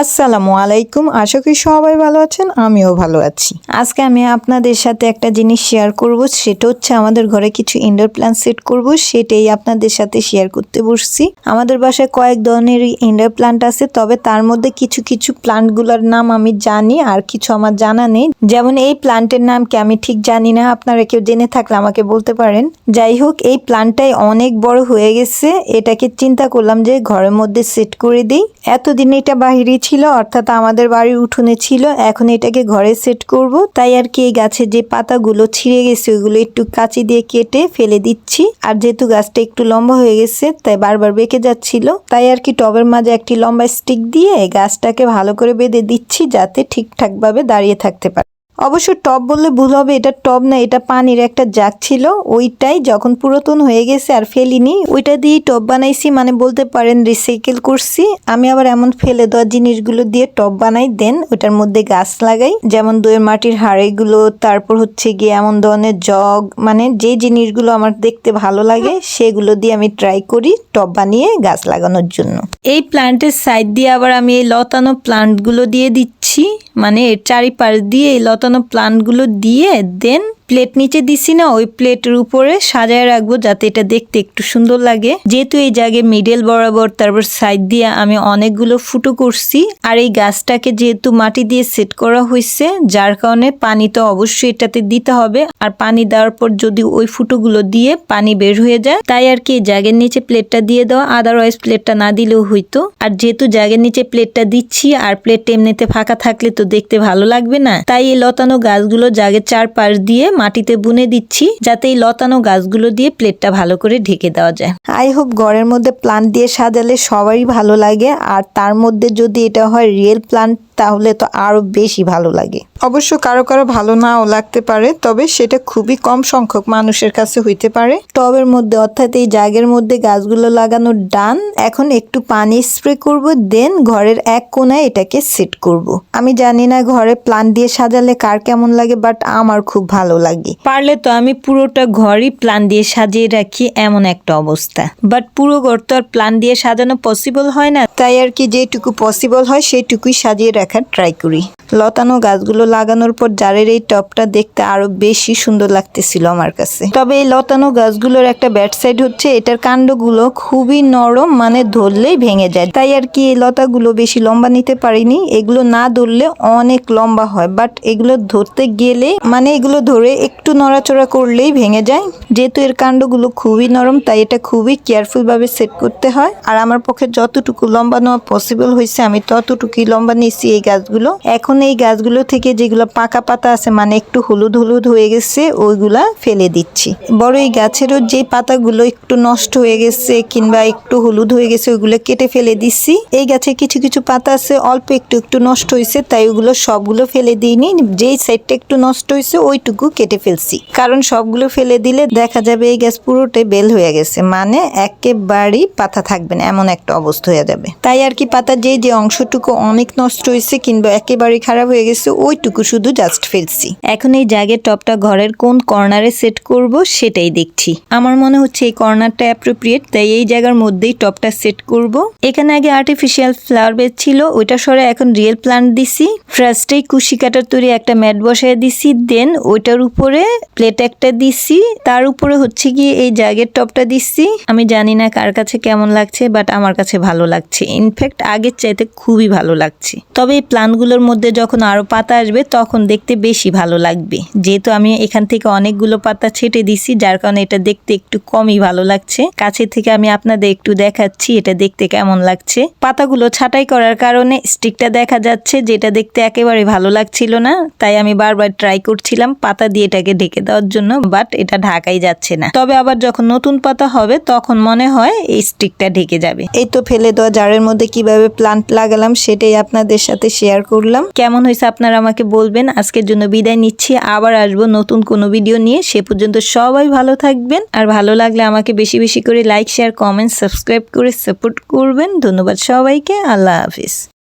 আসসালামু আলাইকুম। আশা করি সবাই ভালো আছেন, আমিও ভালো আছি। আজকে আমি আপনাদের সাথে একটা জিনিস শেয়ার করব, সেটা হচ্ছে আমাদের ঘরে কিছু ইনডোর প্ল্যান্ট সেট করব, সেটাই আপনাদের সাথে শেয়ার করতে বসছি। আমাদের বাসায় কয়েক ধরনের ইনডোর প্ল্যান্ট আছে, তবে তার মধ্যে কিছু কিছু প্ল্যান্টগুলোর নাম আমি জানি, আর কিছু আমার জানা নেই। যেমন এই প্ল্যান্টের নাম কি আমি ঠিক জানি না, আপনারা কেউ জেনে থাকলে আমাকে বলতে পারেন। যাই হোক, এই প্ল্যান্টটাই অনেক বড় হয়ে গেছে, এটাকে চিন্তা করলাম যে ঘরের মধ্যে সেট করে দিই। এতদিন এটা বাহিরে ছিল, অর্থাৎ আমাদের বাড়ির উঠোনে ছিল, এখন এটাকে ঘরে সেট করব। তাই আর কি এই গাছের যে পাতাগুলো ছিঁড়ে গেছে, ওইগুলো একটু কাঁচি দিয়ে কেটে ফেলে দিচ্ছি। আর যেহেতু গাছটা একটু লম্বা হয়ে গেছে, তাই বারবার বেঁকে যাচ্ছিল। তাই আর কি টবের মাঝে একটি লম্বা স্টিক দিয়ে গাছটাকে ভালো করে বেঁধে দিচ্ছি, যাতে ঠিকঠাকভাবে দাঁড়িয়ে থাকতে পারে। অবশ্য টব বললে ভুল হবে, এটা টব না, এটা পানির একটা জাগ ছিল, ওইটাই যখন পুরাতন হয়ে গেছে আর ফেলিনি, ওইটা দিয়ে টব বানাইছি মানে বলতে পারেন রিসাইকেল করছি। আমি আবার এমন ফেলে দেওয়া জিনিসগুলো দিয়ে টব বানাই, দেন ওটার মধ্যে গাছ লাগাই, যেমন দইয়ের মাটির হাড়িগুলো, তারপর হচ্ছে গিয়ে এমন ধরনের জগ মানে যে জিনিসগুলো আমার দেখতে ভালো লাগে, সেগুলো দিয়ে আমি ট্রাই করি টব বানিয়ে গাছ লাগানোর জন্য। এই প্ল্যান্টের সাইড দিয়ে আবার আমি এই লতানো প্লান্টগুলো দিয়ে দিচ্ছি মানে এর চারিপাশ দিয়ে এই লতানো প্লান্টগুলো দিয়ে দেন প্লেট নিচে দিছি না, ওই প্লেটের উপরে সাজায় রাখব যাতে এটা দেখতে একটু সুন্দর লাগে। যেহেতু এই জায়গায় মিডল বরাবর, তারপর সাইড দিয়ে আমি অনেকগুলো ফুটো করছি, আর এই গাছটাকে যেহেতু মাটি দিয়ে সেট করা হয়েছে যার কারণে পানি তো অবশ্যই এটাতে দিতে হবে। আর পানি দেওয়ার পর যদি ওই ফুটোগুলো দিয়ে পানি বের হয়ে যায়, তাই আর কি জাগের নিচে প্লেটটা দিয়ে দেওয়া আদারওয়াইজ প্লেটটা না দিলেও হইতো। আর যেহেতু জাগের নিচে প্লেটটা দিচ্ছি, আর প্লেটটা এমনিতে ফাঁকা থাকলে তো দেখতে ভালো লাগবে না, তাই এই লতানো গাছগুলো জাগের চারপাশ দিয়ে মাটিতে বুনে দিচ্ছি যাতে এই লতানো গাছগুলো দিয়ে প্লেটটা ভালো করে ঢেকে দেওয়া যায়। আই হোপ ঘরের মধ্যে প্লান্ট দিয়ে সাজালে সবারই ভালো লাগে, আর তার মধ্যে যদি এটা হয় রিয়েল প্লান্ট তাহলে তো আরও বেশি ভালো লাগে। অবশ্য কারও কারও ভালো নাও লাগতে পারে তবে সেটা খুবই কম সংখ্যক মানুষের কাছে হইতে পারে। টবের মধ্যে অর্থাৎ এই জাগের মধ্যে গাছগুলো লাগানোর ডান এখন একটু পানি স্প্রে করব দেন ঘরের এক কোনায় এটাকে সেট করব। আমি জানি না ঘরে প্লান দিয়ে সাজালে কার কেমন লাগে বাট আমার খুব ভালো লাগে। পারলে তো আমি পুরোটা ঘরই প্লান দিয়ে সাজিয়ে রাখি এমন একটা অবস্থা। বাট পুরো ঘর তো আর প্লান দিয়ে সাজানো পসিবল হয় না। তাই আর কি যেটুকু পসিবল হয় সেইটুকুই সাজিয়ে রাখার ট্রাই করি। লতানো গাছগুলো লাগানোর পর জারের এই টপটা দেখতে আরও বেশি সুন্দর লাগতেছিল আমার কাছে। তবে এই লতানো গাছগুলোর একটা ব্যাড সাইড হচ্ছে, এটার কাণ্ডগুলো খুবই নরম মানে ধরলেই ভেঙে যায়। তাই আর কি এই লতাগুলো বেশি লম্বা নিতে পারিনি। এগুলো না ধরলে অনেক লম্বা হয় বাট এগুলো ধরতে গেলে মানে এগুলো ধরে একটু নড়াচড়া করলেই ভেঙে যায়। যেহেতু এর কাণ্ডগুলো খুবই নরম, তাই এটা খুবই কেয়ারফুল ভাবে সেট করতে হয়। আর আমার পক্ষে যতটুকু লম্বা নেওয়া পসিবল হয়েছে, আমি ততটুকুই লম্বা নিয়েছি এই গাছগুলো। এখন এই গাছগুলো থেকে যেগুলো পাকা পাতা আছে মানে একটু হলুদ হলুদ হয়ে গেছে, ওইগুলা ফেলে দিচ্ছি। বড় এই গাছেরও যে পাতাগুলো একটু নষ্ট হয়ে গেছে কিংবা একটু হলুদ হয়ে গেছে, ওইগুলো কেটে ফেলে দিচ্ছি। এই গাছে কিছু কিছু পাতা আছে, অল্প একটু একটু নষ্ট হয়েছে, তাই ওগুলো সবগুলো ফেলে দিইনি। যেই সাইডটা একটু নষ্ট হয়েছে, ওইটুকু কেটে ফেলছি। কারণ সবগুলো ফেলে দিলে দেখা যাবে এই গাছ পুরোটাই বেল হয়ে গেছে মানে একেবারেই পাতা থাকবে না, এমন একটা অবস্থা হয়ে যাবে। তাই আর কি পাতা যে যে অংশটুকু অনেক নষ্ট হয়েছে কিংবা একেবারে খারাপ হয়ে গেছে, ওইটুকু শুধু জাস্ট ফেলছি। এখন এই জায়গার টপটা ঘরের কোন কর্নারে সেট করব সেটাই দেখছি। আমার মনে হচ্ছে এই কর্নারটা অ্যাপ্রোপ্রিয়েট তাই এই জায়গার মধ্যেই টপটা সেট করব। এখানে আগে আর্টিফিশিয়াল ফ্লাওয়ার বেড ছিল, ওইটা সরে এখন রিয়েল প্লান্ট দিছি। ফার্স্টেই কুশি কাটার তৈরি একটা ম্যাট বসায় দিছি দেন ওইটার উপরে প্লেট একটা দিছি। তার উপরে হচ্ছে গিয়ে এই জাগের টপটা দিছি। আমি জানি না কার কাছে কেমন লাগছে বাট আমার কাছে ভালো লাগছে। ইনফ্যাক্ট আগের চাইতে খুবই ভালো লাগছে। তবে এই প্লান্টগুলোর মধ্যে যখন আরও পাতা আসবে, তখন দেখতে বেশি ভালো লাগবে। যেহেতু আমি এখান থেকে অনেকগুলো পাতা ছেটে দিছি, যার কারণে এটা দেখতে একটু কমই ভালো লাগছে। কাছে থেকে আমি আপনাদের একটু দেখাচ্ছি, এটা দেখতে কেমন লাগছে। পাতাগুলো ছাঁটাই করার কারণে স্টিকটা দেখা যাচ্ছে, যেটা দেখতে একেবারে ভালো লাগছিল না। তাই আমি বারবার ট্রাই করছিলাম পাতা দিয়ে এটাকে ঢেকে দেওয়ার জন্য বাট এটা ঢাকাই যাচ্ছে না। তবে আবার যখন নতুন পাতা হবে, তখন মনে হয় এই স্টিকটা ঢেকে যাবে। এই তো ফেলে দেওয়া জারের মধ্যে কীভাবে প্লান্ট লাগালাম, সেটাই আপনাদের সাথে শেয়ার করলাম। কেমন হয়েছে আপনারা আমাকে বলবেন। আজকের জন্য বিদায় নিচ্ছি। আবার আসব নতুন কোনো ভিডিও নিয়ে। সে পর্যন্ত সবাই ভালো থাকবেন। আর ভালো লাগলে আমাকে বেশি বেশি করে লাইক শেয়ার কমেন্ট সাবস্ক্রাইব করে সাপোর্ট করবেন। ধন্যবাদ সবাইকে। আল্লাহ হাফিজ।